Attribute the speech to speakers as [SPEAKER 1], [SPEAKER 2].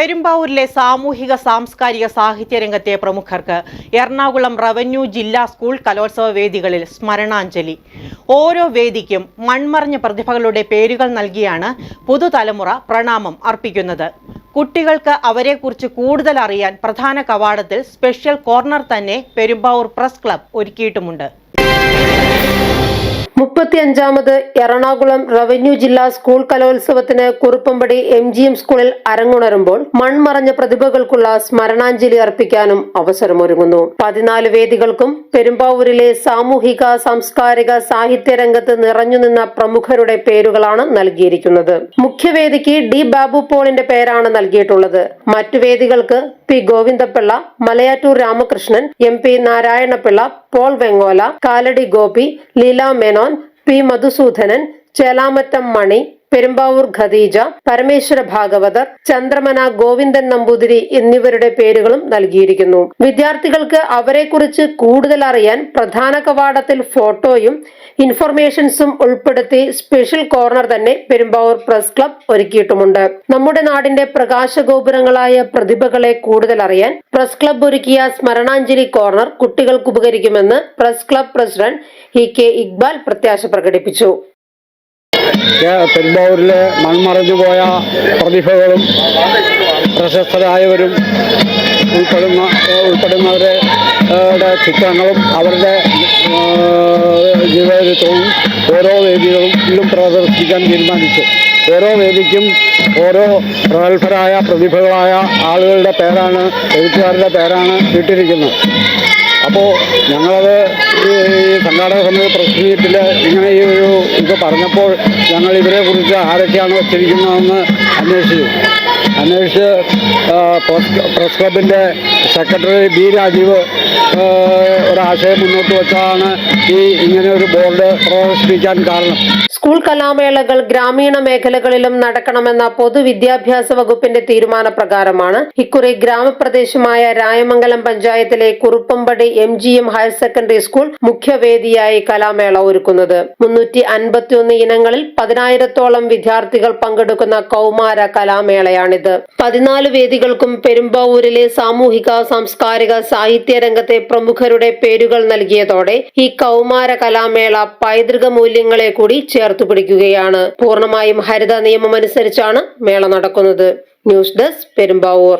[SPEAKER 1] പെരുമ്പാവൂരിലെ സാമൂഹിക സാംസ്കാരിക സാഹിത്യ രംഗത്തെ പ്രമുഖർക്ക് എറണാകുളം റവന്യൂ ജില്ലാ സ്കൂൾ കലോത്സവ വേദികളിൽ സ്മരണാഞ്ജലി. ഓരോ വേദിക്കും മൺമറഞ്ഞ പ്രതിഭകളുടെ പേരുകൾ നൽകിയാണ് പുതുതലമുറ പ്രണാമം അർപ്പിക്കുന്നത്. കുട്ടികൾക്ക് അവരെക്കുറിച്ച് കൂടുതൽ അറിയാൻ പ്രധാന കവാടത്തിൽ സ്പെഷ്യൽ കോർണർ തന്നെ പെരുമ്പാവൂർ പ്രസ് ക്ലബ് ഒരുക്കിയിട്ടുമുണ്ട്.
[SPEAKER 2] മുപ്പത്തിയഞ്ചാമത് എറണാകുളം റവന്യൂ ജില്ലാ സ്കൂൾ കലോത്സവത്തിന് കുറുപ്പമ്പടി എം ജി എം സ്കൂളിൽ അരങ്ങുണരുമ്പോൾ മൺമറഞ്ഞ പ്രതിഭകൾക്കുള്ള സ്മരണാഞ്ജലി അർപ്പിക്കാനും അവസരമൊരുങ്ങുന്നു. പതിനാല് വേദികൾക്കും പെരുമ്പാവൂരിലെ സാമൂഹിക സാംസ്കാരിക സാഹിത്യ രംഗത്ത് നിറഞ്ഞുനിന്ന പ്രമുഖരുടെ പേരുകളാണ് നൽകിയിരിക്കുന്നത്. മുഖ്യവേദിക്ക് ഡി ബാബു പോളിന്റെ പേരാണ് നൽകിയിട്ടുള്ളത്. മറ്റു വേദികൾക്ക് P Govindapillai Malayattoor Ramakrishnan M P Narayanapillai Paul Vengola Kalady Gopi Leela Menon P Madhusoodanan Chelamattom Mani Perumbavoor Khadeeja Parameswara Bhagavathar Chandramana Govindan Namboothiri എന്നിവരുടെ പേരുകളും നൽകിയിരിക്കുന്നു. വിദ്യാർത്ഥികൾക്ക് അവരെക്കുറിച്ച് കൂടുതൽ അറിയാൻ പ്രധാന കവാടത്തിൽ ഫോട്ടോയും ഇൻഫർമേഷൻസും ഉൾപ്പെടുത്തി സ്പെഷ്യൽ കോർണർ തന്നെ പെരുമ്പാവൂർ പ്രസ് ക്ലബ് ഒരുക്കിയിട്ടുമുണ്ട്. നമ്മുടെ നാടിന്റെ പ്രകാശഗോപുരങ്ങളായ പ്രതിഭകളെ കൂടുതൽ അറിയാൻ പ്രസ് ക്ലബ് ഒരുക്കിയ സ്മരണാഞ്ജലി കോർണർ കുട്ടികൾക്ക് ഉപകരിക്കുമെന്ന് press club president E K Iqbal പ്രത്യാശ പ്രകടിപ്പിച്ചു.
[SPEAKER 3] പെരുമ്പാവൂരിലെ മൺമറഞ്ഞു പോയ പ്രതിഭകളും പ്രശസ്തരായവരും ഉൾപ്പെടുന്ന ഉൾപ്പെടുന്നവരുടെ ചിത്രങ്ങളും അവരുടെ ആ, ജീവചരിത്രവും ഓരോ വേദികളിലും പ്രദർശിപ്പിക്കാൻ തീരുമാനിച്ചു. ഓരോ വേദിക്കും ഓരോ പ്രഗത്ഭരായ പ്രതിഭകളായ ആളുകളുടെ പേരാണ് എഴുത്തുകാരുടെ പേരാണ് ഇട്ടിരിക്കുന്നത്. അപ്പോൾ ഞങ്ങളത് ഈ സംഘാടക സമിതി പ്രസ് ഇങ്ങനെ ഈ ഒരു ഇത് പറഞ്ഞപ്പോൾ ഞങ്ങൾ ഇവരെക്കുറിച്ച് ആരൊക്കെയാണ് വച്ചിരിക്കുന്നതെന്ന് അന്വേഷിച്ചു. അന്വേഷിച്ച് പ്രസ് ക്ലബിന്റെ സെക്രട്ടറി ബി രാജീവ് ഒരാശയം മുന്നോട്ട് വെച്ചാണ് ഈ ഇങ്ങനെ ഒരു ബോർഡ് പ്രദർശിപ്പിക്കാൻ കാരണം.
[SPEAKER 2] സ്കൂൾ കലാമേളകൾ ഗ്രാമീണ മേഖലകളിലും നടക്കണമെന്ന പൊതുവിദ്യാഭ്യാസ വകുപ്പിന്റെ തീരുമാനപ്രകാരമാണ്. ഇക്കുറി ഗ്രാമപ്രദേശമായ രായമംഗലം പഞ്ചായത്തിലെ Kuruppampady M G M higher secondary school മുഖ്യവേദിയായി കലാമേള ഒരുക്കുന്നത്. മുന്നൂറ്റി അൻപത്തിയൊന്ന് ഇനങ്ങളിൽ പതിനായിരത്തോളം വിദ്യാർത്ഥികൾ പങ്കെടുക്കുന്ന കൗമാര കലാമേളയാണിത്. പതിനാല് വേദികൾക്കും പെരുമ്പാവൂരിലെ സാമൂഹിക സാംസ്കാരിക സാഹിത്യ രംഗത്തെ പ്രമുഖരുടെ പേരുകൾ നൽകിയതോടെ ഈ കൗമാര കലാമേള പൈതൃക മൂല്യങ്ങളെ കൂടി ചേർത്തു. പിടിക്കുകയാണ് പൂർണമായും ഹരിത നിയമമനുസരിച്ചാണ് മേള നടക്കുന്നത്. News desk Perumbavoor.